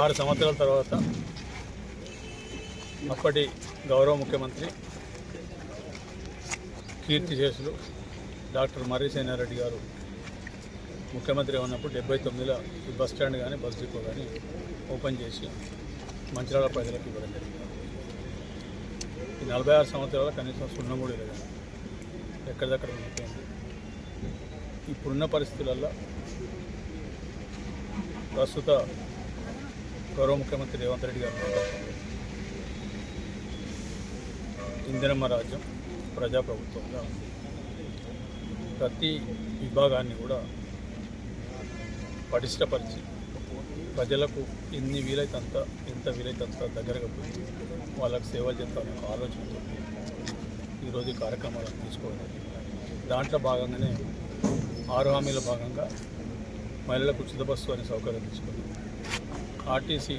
ఆరు సంవత్సరాల తర్వాత అప్పటి గౌరవ ముఖ్యమంత్రి కీర్తిశేషులు డాక్టర్ మర్రి సేనారెడ్డి గారు ముఖ్యమంత్రి ఉన్నప్పుడు డెబ్బై తొమ్మిదిలో ఈ బస్ స్టాండ్ కానీ బస్ డిపో కానీ ఓపెన్ చేసి మంచిర్యాల ప్రజలకు ఇవ్వడం జరిగింది. ఈ నలభై ఆరు సంవత్సరాల కనీసం సున్నం కూడా లేదు. ఎక్కడిదక్కడ ఉండిపోయింది ఇప్పుడున్న పరిస్థితులలో ప్రస్తుత గౌరవ ముఖ్యమంత్రి రేవంత్ రెడ్డి గారు ఇందిరమ్మ రాజ్యం ప్రజాప్రభుత్వంగా ఉంది. ప్రతి విభాగాన్ని కూడా పటిష్టపరిచి ప్రజలకు ఎన్ని వీలైతంత ఎంత వీలైతంత దగ్గరగా పోయి వాళ్ళకు సేవలు చేస్తామని ఆలోచనతో ఈరోజు ఈ కార్యక్రమాలను తీసుకోవడం. దాంట్లో భాగంగానే ఆరు హామీల భాగంగా మహిళలకు ఉచిత బస్సు అనే సౌకర్యం తీసుకుంది ఆర్టీసీ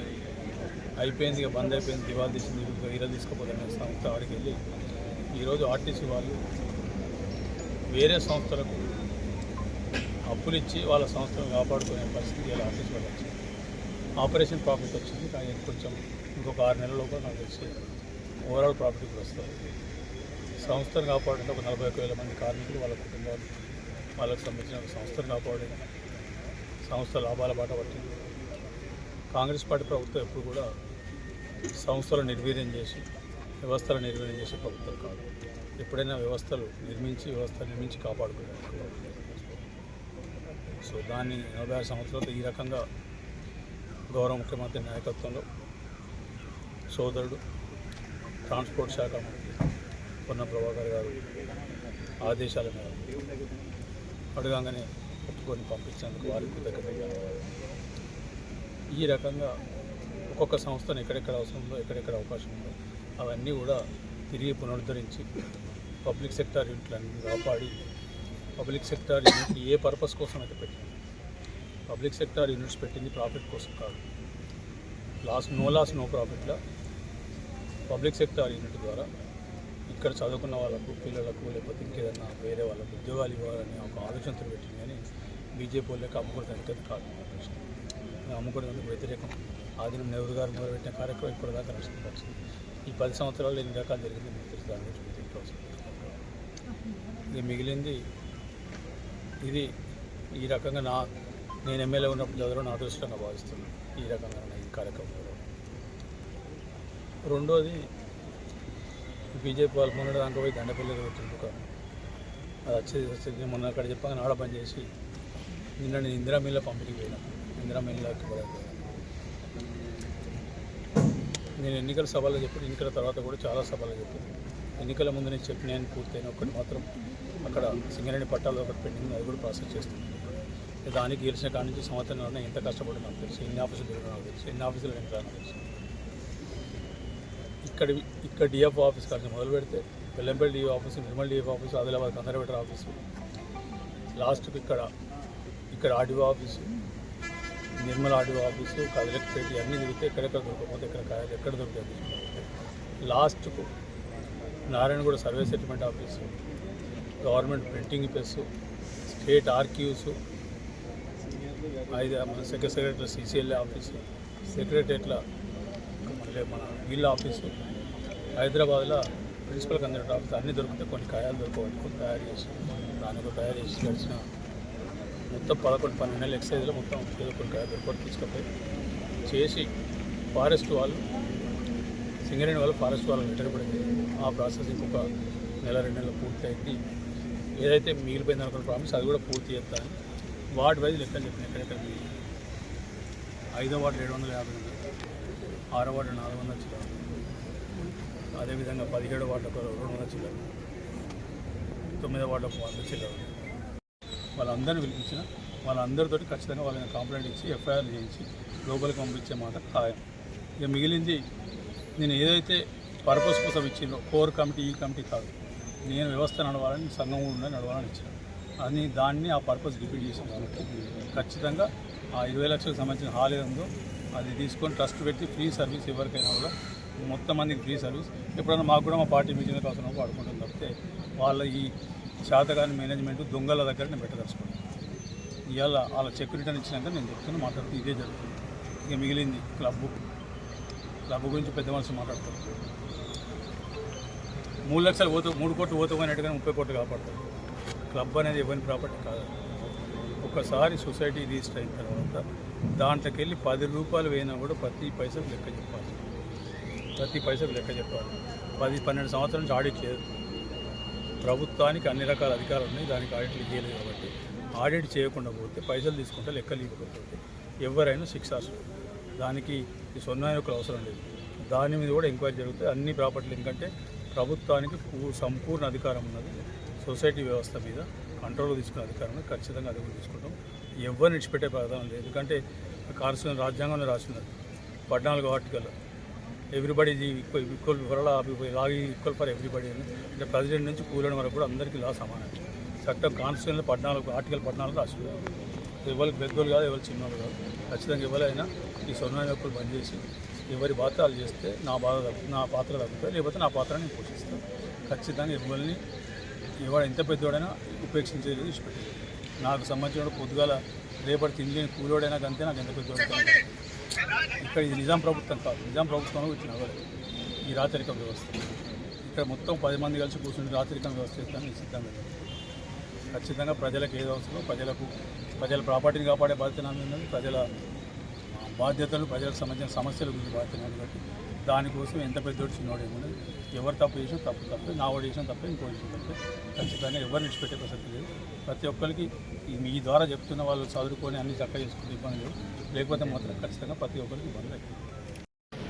అయిపోయింది ఇక బంద్ అయిపోయింది దివాళ తీసింది ఈరోజు సంస్థ వారికి వెళ్ళి ఈరోజు ఆర్టీసీ వాళ్ళు వేరే సంస్థలకు అప్పులు ఇచ్చి వాళ్ళ సంస్థను కాపాడుకునే పరిస్థితి ఇలా ఆర్టీసీ వాళ్ళు వచ్చింది. ఆపరేషన్ ప్రాఫిట్ వచ్చింది కానీ కొంచెం ఇంకొక ఆరు నెలల లోపల నాకు తెలిసి ఓవరాల్ ప్రాఫిట్ వస్తుంది. సంస్థను కాపాడంటే ఒక నలభై ఒక వేల మంది కార్మికులు వాళ్ళ కుటుంబాలు వాళ్ళకు సంబంధించిన సంస్థను కాపాడిన సంస్థ లాభాల బాట పట్టింది. కాంగ్రెస్ పార్టీ ప్రభుత్వం ఎప్పుడు కూడా సంస్థలు నిర్వీర్యం చేసి వ్యవస్థలు నిర్వీర్యం చేసే ప్రభుత్వం కాదు. ఎప్పుడైనా వ్యవస్థలు నిర్మించి వ్యవస్థ నిర్మించి కాపాడుకునే సో దాన్ని నలభై ఆరు సంవత్సరాలతో ఈ రకంగా గౌరవ ముఖ్యమంత్రి నాయకత్వంలో సోదరుడు ట్రాన్స్పోర్ట్ శాఖ మంత్రి పొన్న ప్రభాకర్ గారు ఆదేశాల మేరకు అడగంగానే ఒప్పుకొని పంపించినందుకు వారికి దగ్గర ఈ రకంగా ఒక్కొక్క సంస్థను ఎక్కడెక్కడ అవసరం ఉందో ఎక్కడెక్కడ అవకాశం ఉందో అవన్నీ కూడా తిరిగి పునరుద్ధరించి పబ్లిక్ సెక్టార్ యూనిట్లన్నీ కాపాడి పబ్లిక్ సెక్టార్ యూనిట్ ఏ పర్పస్ కోసం అయితే పెట్టింది పబ్లిక్ సెక్టార్ యూనిట్స్ పెట్టింది ప్రాఫిట్ కోసం కాదు. లాస్ నో లాస్ నో ప్రాఫిట్లో పబ్లిక్ సెక్టార్ యూనిట్ ద్వారా ఇక్కడ చదువుకున్న వాళ్ళకు పిల్లలకు లేకపోతే ఇంకేదన్నా వేరే వాళ్ళకు ఉద్యోగాలు ఇవ్వాలని ఒక ఆలోచనతో పెట్టింది కానీ బీజేపీ వాళ్ళకి అమ్ముకోవడానికి కాదు. అమ్ముకునేందుకు వ్యతిరేకం. ఆదినం నెహ్రూ గారు మొదలుపెట్టిన కార్యక్రమం ఇప్పటిదాకా నడుస్తుంది ఈ పది సంవత్సరాలు ఎన్ని రకాలు జరిగింది మీకు తెలుసు? దాని గురించి ఇది మిగిలింది. ఇది ఈ రకంగా నా నేను ఎమ్మెల్యే ఉన్నప్పుడు చదవడం నా అదృష్టంగా భావిస్తున్నాను ఈ రకంగా ఈ కార్యక్రమంలో. రెండోది బీజేపీ వాళ్ళు మొన్న దాకా పోయి దండపల్లి వచ్చిన దుకాణం. అది వచ్చేది వచ్చేది మొన్న అక్కడ చెప్పగా ఆడ పని చేసి నిన్న నేను ఇందిరా మిల్ల పంపిణీ పోయినా. ఇందిరా మిల్లకి నేను ఎన్నికల సభలో చెప్పి ఎన్నికల తర్వాత కూడా చాలా సభలో చెప్పాను. ఎన్నికల ముందు నేను చెప్పిన నేను పూర్తయిన ఒకటి మాత్రం అక్కడ సింగరేణి పట్టాలు ఒకటి పెండింగ్ అది కూడా ప్రాసెస్ చేస్తుంది దానికి గెలిచిన కాడి నుంచి సంవత్సరం ఎంత కష్టపడి నాకు తెలుసు. ఎన్ని ఆఫీసులు తిరగడం నాకు తెలుసు. ఎన్ని ఆఫీసులు నేను నాకు తెలుసు. ఇక్కడ ఇక్కడ డిఎఫ్ ఆఫీస్ కాదు మొదలు పెడితే Vellampalli DF office Nirmal DF office Adilabad కందరబెటర్ office. లాస్ట్కి ఇక్కడ ఇక్కడ RDO office. Nirmal RDO office collectorate ఇవన్నీ తిరిగితే ఎక్కడెక్కడ దొరకపోతే ఎక్కడ కాయాలి ఎక్కడ దొరుకుతుంది లాస్ట్కు Narayanguda survey settlement office government printing press state archives ఐదు మన సెక్రటరీ సీసీఎల్ఏ ఆఫీసు సెక్రటరేట్ల మళ్ళీ మన వీళ్ళ ఆఫీసు హైదరాబాద్లో ప్రిన్సిపల్ కన్సల్టెంట్ ఆఫీస్ అన్నీ దొరుకుతాయి. కొన్ని కాయాలు దొరకవచ్చు కొన్ని తయారు చేసి దానికి తయారు చేసి గడిచిన మొత్తం పదకొండు పన్నెండు నెలల ఎక్సైజ్లో మొత్తం ఏదో కొన్ని కాయాలు చేసి ఫారెస్ట్ వాళ్ళు సింగరేణి వాళ్ళు ఫారెస్ట్ వాళ్ళు లెటర్ పడింది. ఆ ప్రాసెస్ ఇంకొక నెల రెండు నెలలు పూర్తయింది. ఏదైతే మిగిలిపోయింది అనుకున్న ప్రామిస్ అది కూడా పూర్తి చేస్తాను వార్డ్ వైజ్ లెక్కలు చెప్పిన ఎక్కడెక్కడ ఐదో వార్డు ఏడు వందల యాభై ఉంది ఆరో వార్డు నాలుగు వందల చిల్లర అదేవిధంగా పదిహేడో వార్డు ఒక రెండు వందల చిల్లర తొమ్మిదో వార్డు ఒక వంద చిల్లర వాళ్ళందరినీ పిలిపించిన వాళ్ళందరితోటి ఖచ్చితంగా వాళ్ళని కంప్లైంట్ ఇచ్చి ఎఫ్ఐఆర్ చేయించి లోపలికి పంపించే మాట ఖాయం. ఇక మిగిలింది నేను ఏదైతే పర్పస్ కోసం ఇచ్చిందో కోర్ కమిటీ ఈ కమిటీ కాదు నేను వ్యవస్థ నడవాలని సంఘం కూడా నడవాలని ఇచ్చాను. అని దాన్ని ఆ పర్పస్ డిఫీట్ చేసింది కాబట్టి ఖచ్చితంగా ఆ ఇరవై లక్షలకు సంబంధించిన హాల్ ఏదో ఉందో అది తీసుకొని ట్రస్ట్ పెట్టి ఫ్రీ సర్వీస్ ఎవరికైనా కూడా మొత్తం మందికి ఫ్రీ సర్వీస్. ఎప్పుడైనా మాకు కూడా మా పార్టీ మీటింగ్లకు అవసరం వాడుకుంటాం తప్పితే వాళ్ళ ఈ శాతగాని మేనేజ్మెంట్ దొంగల దగ్గర నేను పెట్టదలుచుకోండి ఇవాళ వాళ్ళ సెక్యూరిటీ అని ఇచ్చినాక నేను చెప్తున్నా మాట్లాడుతూ ఇదే జరుగుతుంది. ఇక మిగిలింది క్లబ్. క్లబ్ గురించి పెద్ద మనుషులు మాట్లాడతారు మూడు లక్షలు పోతూ మూడు కోట్లు పోతూ ముప్పై కోట్లు కాపాడతారు. క్లబ్ అనేది ఎవరి ప్రాపర్టీ కాదు. ఒకసారి సొసైటీ రిజిస్టర్ అయిన తర్వాత దాంట్లోకి వెళ్ళి పది రూపాయలు పోయినా కూడా ప్రతి పైసకు లెక్క చెప్పాలి. ప్రతి పైసకు లెక్క చెప్పాలి. పది పన్నెండు సంవత్సరాల నుంచి ఆడిట్ లేదు ప్రభుత్వానికి అన్ని రకాల అధికారాలు ఉన్నాయి దానికి ఆడిట్లు చేయలేదు కాబట్టి. ఆడిట్ చేయకుండా పోతే పైసలు తీసుకుంటే లెక్కలు ఇవ్వకపోతే ఎవరైనా శిక్షార్హులు దానికి ఈ సొన్నా యొక్క అవసరం లేదు. దాని మీద కూడా ఎంక్వైరీ జరుగుతుంది. అన్ని ప్రాపర్టీలు ఎందుకంటే ప్రభుత్వానికి సంపూర్ణ అధికారం ఉన్నది. సొసైటీ వ్యవస్థ మీద కంట్రోల్ తీసుకునే అధికారం ఖచ్చితంగా అది కూడా తీసుకుంటాం. ఎవరిని విడిచిపెట్టే ప్రధానం లేదు. ఎందుకంటే కాన్స్టిట్యూషన్ రాజ్యాంగంలో రాసినది పద్నాలుగు article everybody equal equal for లాగి ఈక్వల్ ఫర్ ఎవ్రీబడి అని అంటే ప్రెసిడెంట్ నుంచి కూలని వరకు కూడా అందరికీ లా సమానం. చట్టం కాన్స్టిట్యూషన్ పద్నాలుగు ఆర్టికల్ పద్నాలుగు రాసింది ఎవరికి పెద్దోళ్ళు కాదు ఎవరు చిన్నోళ్ళు కాదు. ఖచ్చితంగా ఎవరైనా ఈ సొన్నా హక్కులు బంద్ చేసి ఎవరి పాత్రలు చేస్తే నా బాధ నా పాత్ర తగ్గుతుంది లేకపోతే నా పాత్ర నేను పోషిస్తాను ఖచ్చితంగా ఎవరిని ఎవడు ఎంత పెద్దోడైనా ఉపేక్షించేది ఇష్టపెట్టేది నాకు సంబంధించిన పొద్దుగాల రేపటి తిండి కూలోడైనా కంటే నాకు ఎంత పెద్దోడు ఇక్కడ ఇది నిజాం ప్రభుత్వం కాదు. నిజాం ప్రభుత్వంలో వచ్చిన ఎవరు ఈ రాచరిక వ్యవస్థ. ఇక్కడ మొత్తం పది మంది కలిసి కూర్చుని రాచరికం వ్యవస్థ ఇస్తాను సిద్ధంగా ఖచ్చితంగా ప్రజలకు ఏది అవసరమో ప్రజలకు ప్రజల ప్రాపర్టీని కాపాడే బాధ్యత నా ఉన్నది. ప్రజల బాధ్యతలు ప్రజలకు సంబంధించిన సమస్యల గురించి బాధ్యత కాబట్టి దానికోసం ఎంత పెద్దోడు చిన్నోడు ఏమున్నది ఎవరు తప్పు చేసినా తప్పు తప్పే నా వాడు చేసిన తప్పే ఇంకో చేసిన తప్పే. ఖచ్చితంగా ఎవరు విడిచిపెట్టే ప్రసక్తి లేదు. ప్రతి ఒక్కరికి మీ ద్వారా చెప్తున్న వాళ్ళు చదువుకొని అన్ని చక్కగా చేసుకునే ఇబ్బంది లేదు. లేకపోతే మాత్రం ఖచ్చితంగా ప్రతి ఒక్కరికి ఇబ్బంది అవుతుంది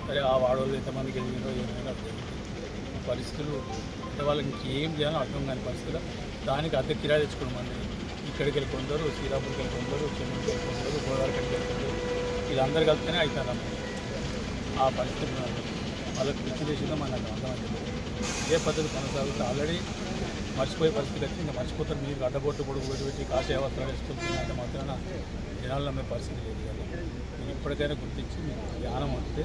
సరే ఆ వాడవాళ్ళు ఎంతమందికి ఎదిగినో ఏమైనా పరిస్థితులు అంటే వాళ్ళకి ఇంకేం చేయాలో అర్థం కాని పరిస్థితులు. దానికి అద్దె కిరాయి తెచ్చుకోవడం మంది. ఇక్కడికి వెళ్ళి కొందరు శ్రీరాపూర్కి వెళ్ళి కొందరు చెన్నైకి వెళ్ళి కొందరు గోదావరికి వెళ్ళి కొందరు. వీళ్ళందరూ కలిపితేనే అవుతారు ఆ పరిస్థితి వాళ్ళకి పిచ్చి చేసిందో మనకు అర్థమైంది ఏ పద్ధతి కొనసాగుతుంది. ఆల్రెడీ మర్చిపోయే పరిస్థితి వచ్చి ఇంకా మర్చిపోతారు. మీరు అడ్డబొట్టు పొడుగు పెట్టి పెట్టి కాషాయ వస్త్రాలు వేసుకుంటున్నంత మాత్రాన జనాలు నమ్మే పరిస్థితి లేదు కదా. మీరు ఇప్పటికైనా గుర్తించి మీకు జ్ఞానం వస్తే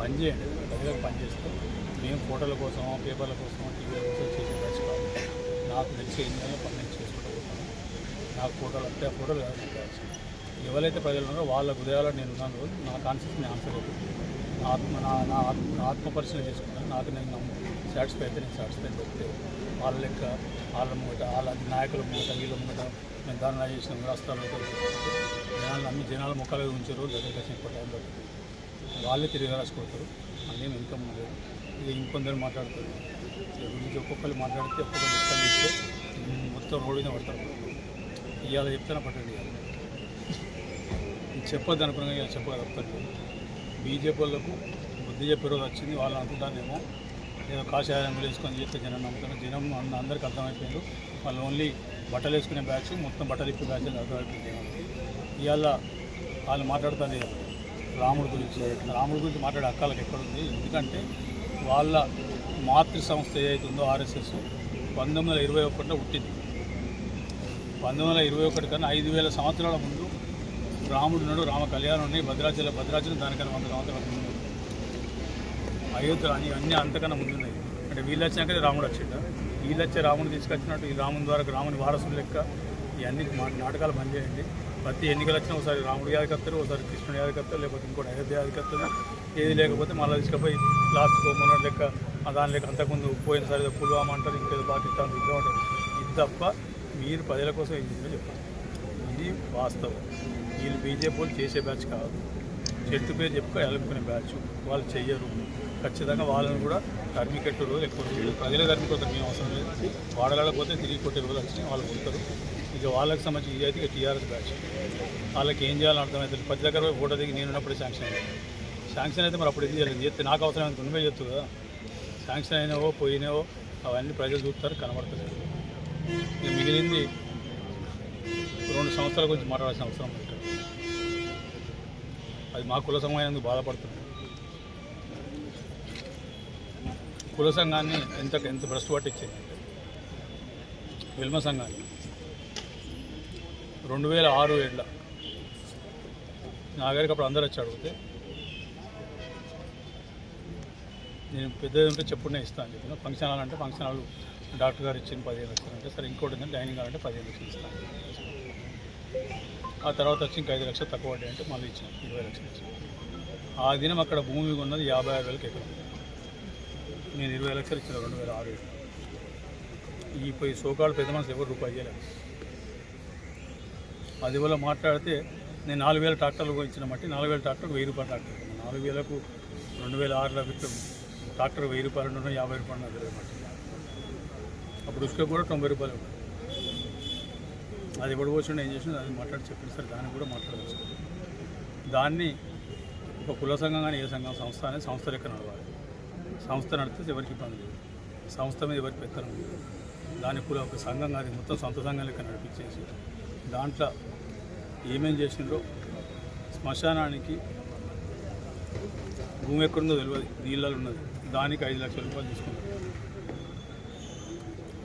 పని చేయండి. ప్రజలకు పని చేస్తే మేము ఫోటోల కోసం పేపర్ల కోసం టీవీల కోసం చేసే పరిస్థితి నాకు తెలిసి ఏం పని నేను చేసుకుంటూ నాకు ఫోటోలు వస్తే ఆ ఫోటోలు కాదు ఎవరైతే ప్రజలు ఉన్నారో వాళ్ళ హృదయాల్లో నేను ఉన్నాను రోజు నా కాన్షియస్ నేను ఆన్సర్ అవుతుంది నా ఆత్మ నా నా ఆత్మ నా ఆత్మ పరిశీలన చేసుకున్నాను నాకు నేను సాటిస్ఫై అయితే నేను సాటిస్ఫై చెప్తే వాళ్ళ లెక్క వాళ్ళ ముంగట వాళ్ళ నాయకుల ముంగట వీళ్ళ ముంగట నేను దాని చేసిన రాష్ట్రాలు జనాలు నమ్మి జనాల ముఖాలు ఉంచారు దగ్గర వచ్చిన టైం పడుతుంది. వాళ్ళే తిరిగి రాసుకుంటారు మళ్ళీ ఇన్కమ్ లేదు ఇది ఇంకొందరు మాట్లాడతారు. గురించి ఒక్కొక్కరు మాట్లాడితే ఒక్కొక్కరు ఇస్తే మొత్తం రోడ్డు మీద పడతారు. ఇవాళ చెప్తానే పట్టండి. చెప్పొద్దు అనుకున్నా ఇవాళ చెప్పగా తప్పదు. బీజేపీ వాళ్ళకు బుద్ధి చెప్పే రోజు వచ్చింది వాళ్ళు అనుకుంటానేమో ఏదో కాషాయం వేసుకొని చెప్తే జనం నమ్ముతారు. జనం అన్న- అందరికీ అర్థమైపోయారు వాళ్ళు ఓన్లీ బట్టలు వేసుకునే బ్యాచ్ మొత్తం బట్టలు ఇప్పే బ్యాచ్ అర్థమైపోయింది ఇవాళ వాళ్ళు మాట్లాడుతుంది రాముడి గురించి రాముడి గురించి మాట్లాడే హక్కాలకు ఎక్కడుంది? ఎందుకంటే వాళ్ళ మాతృ సంస్థ ఏదైతే ఉందో ఆర్ఎస్ఎస్ పంతొమ్మిది వందల ఇరవై ఒకటిలో పుట్టింది. పంతొమ్మిది వందల ఇరవై ఒకటి కన్నా ఐదు వేల సంవత్సరాల ముందు రాముడు నాడు రామ కళ్యాణం ఉన్నాయి భద్రాచలం భద్రాచలం దానికన్నా వంద సంవత్సరాల ముందు అయోధ్య అని అన్నీ అంతకన్నా ముందున్నాయి అంటే వీళ్ళు వచ్చినాకనే రాముడు వచ్చిండ? వీళ్ళు వచ్చే రాముడు తీసుకొచ్చినట్టు ఈ రాముని ద్వారా రాముని వారసులు లెక్క ఇవన్నీ మా నాటకాలు బంద్ చేయండి. ప్రతి ఎన్నికలు వచ్చినా ఒకసారి రాముడు యాదకి వస్తారు ఒకసారి కృష్ణుడు యాదకి వస్తారు లేకపోతే ఇంకోటి అయోధ్య యాదకి ఏది లేకపోతే మళ్ళీ తీసుకుపోయి లాస్ట్ మొన్న లెక్క దాని లెక్క అంతకుముందు పోయినసారి సరే పుల్వామా అంటారు ఇంకేదో పాకిస్తాన్ యుద్ధం అంటారు. ఇది తప్ప మీరు ప్రజల కోసం ఏం చెప్పాలి ఇది వాస్తవం. వీళ్ళు బీజేపీ వాళ్ళు చేసే బ్యాచ్ కాదు. చెట్టు పేరు చెప్పుకో ఎలుపుకునే బ్యాచ్. వాళ్ళు చెయ్యరు. ఖచ్చితంగా వాళ్ళని కూడా కర్మికెట్టు రోజు ఎక్కువ ప్రజల ప్రజలే కర్మికొస్తారు మేము అవసరం లేదు. వాడలాడ పోతే తిరిగి కొట్టే రోజులు వచ్చినాయి వాళ్ళు కొడతారు. ఇక వాళ్ళకి సంబంధించి ఇది అయితే టీఆర్ఎస్ బ్యాచ్. వాళ్ళకి ఏం చేయాలని అర్థమవుతుంది ప్రతి దగ్గర ఫోటో దిగి నేనున్నప్పుడే శాంక్షన్ అయ్యాను శాంక్షన్ అయితే మరి అప్పుడు ఏం చేయలేదు. చేస్తే నాకు అవసరం ఎంత నువ్వే చెప్తుంది కదా. శాంక్షన్ అయినావో పోయినావో అవన్నీ ప్రజలు చూస్తారు కనబడతలేదు మిగిలింది రెండు సంవత్సరాల గురించి మాట్లాడాల్సిన అవసరం అది మా కుల సంఘం అయినందుకు బాధపడుతుంది కుల సంఘాన్ని ఎంత ఎంత భ్రష్టు పట్టించింది? విల్మ సంఘాన్ని రెండు వేల ఆరు ఏళ్ళ నా దగ్గరికి అప్పుడు అందరు వచ్చి అడిగితే నేను పెద్ద ఉంటే చెప్పుడే ఇస్తాను చెప్పిన. ఫంక్షన్ హాల్ అంటే ఫంక్షన్ హాల్ డాక్టర్ గారు ఇచ్చిన పదిహేను లక్షలు అంటే సరే ఇంకోటి ఏంటంటే డైనింగ్ హాల్ అంటే పదిహేను లక్షలు ఇస్తాను. ఆ తర్వాత వచ్చి ఇంకా ఐదు లక్షలు తక్కువ వడ్డీ అంటే మళ్ళీ ఇచ్చాం ఇరవై లక్షలు ఇచ్చాం ఆ దినం అక్కడ భూమి ఉన్నది యాభై ఆరు వేలకు ఎకరం. నేను ఇరవై లక్షలు ఇచ్చిన రెండు వేల ఆరు ఏడు ఈ పోయి సోకాళ్ళు పెద్ద మనసు ఎవరు రూపాయి చేయలేదు అది వల్ల మాట్లాడితే నేను నాలుగు వేల ట్రాక్టర్లు ఇచ్చిన మట్టి నాలుగు వేల ట్రాక్టర్ వెయ్యి రూపాయలు ట్రాక్టర్ నాలుగు వేలకు రెండు వేల ఆరులో పెట్టి ట్రాక్టర్ వెయ్యి రూపాయలు ఉండడం యాభై రూపాయలు నాకు తెలియదు మట్టి. అప్పుడు ఇసుక కూడా తొంభై రూపాయలు అది ఎవడు పోకుండా ఏం చేసినా అది మాట్లాడి చెప్పింది సరే. దాన్ని కూడా మాట్లాడవచ్చు దాన్ని ఒక కుల సంఘం కానీ ఏ సంఘం సంస్థ అనేది సంస్థ లెక్క నడవాలి. సంస్థ నడిపితే ఎవరికి ఇబ్బంది లేదు. సంస్థ మీద ఎవరికి పెత్తనం లేదు. దాని కూడా ఒక సంఘం కాదు మొత్తం సొంత సంఘం లెక్క నడిపించేసి దాంట్లో ఏమేం చేసిండ్రో శ్మశానానికి భూమి ఎక్కడుందో తెలియదు నీళ్ళలో ఉన్నది. దానికి ఐదు లక్షల రూపాయలు తీసుకున్నారు.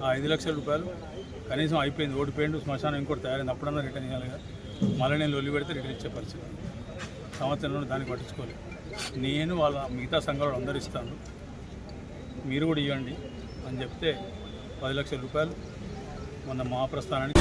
ఐదు లక్షల రూపాయలు కనీసం అయిపోయింది ఓడిపోయిండు శ్మశానం ఇంకోటి తయారైంది అప్పుడన్నా రిటర్న్ ఇవ్వాలి కదా. మళ్ళీ నేను లొల్లి పెడితే రిటర్న్ ఇచ్చే పరిస్థితి. సంవత్సరంలో దాన్ని పట్టించుకోలేదు నేను వాళ్ళ మిగతా సంఘాలు అందరు ఇస్తాను. మీరు కూడా ఇవ్వండి అని చెప్తే పది లక్షల రూపాయలు మొన్న మహాప్రస్థానానికి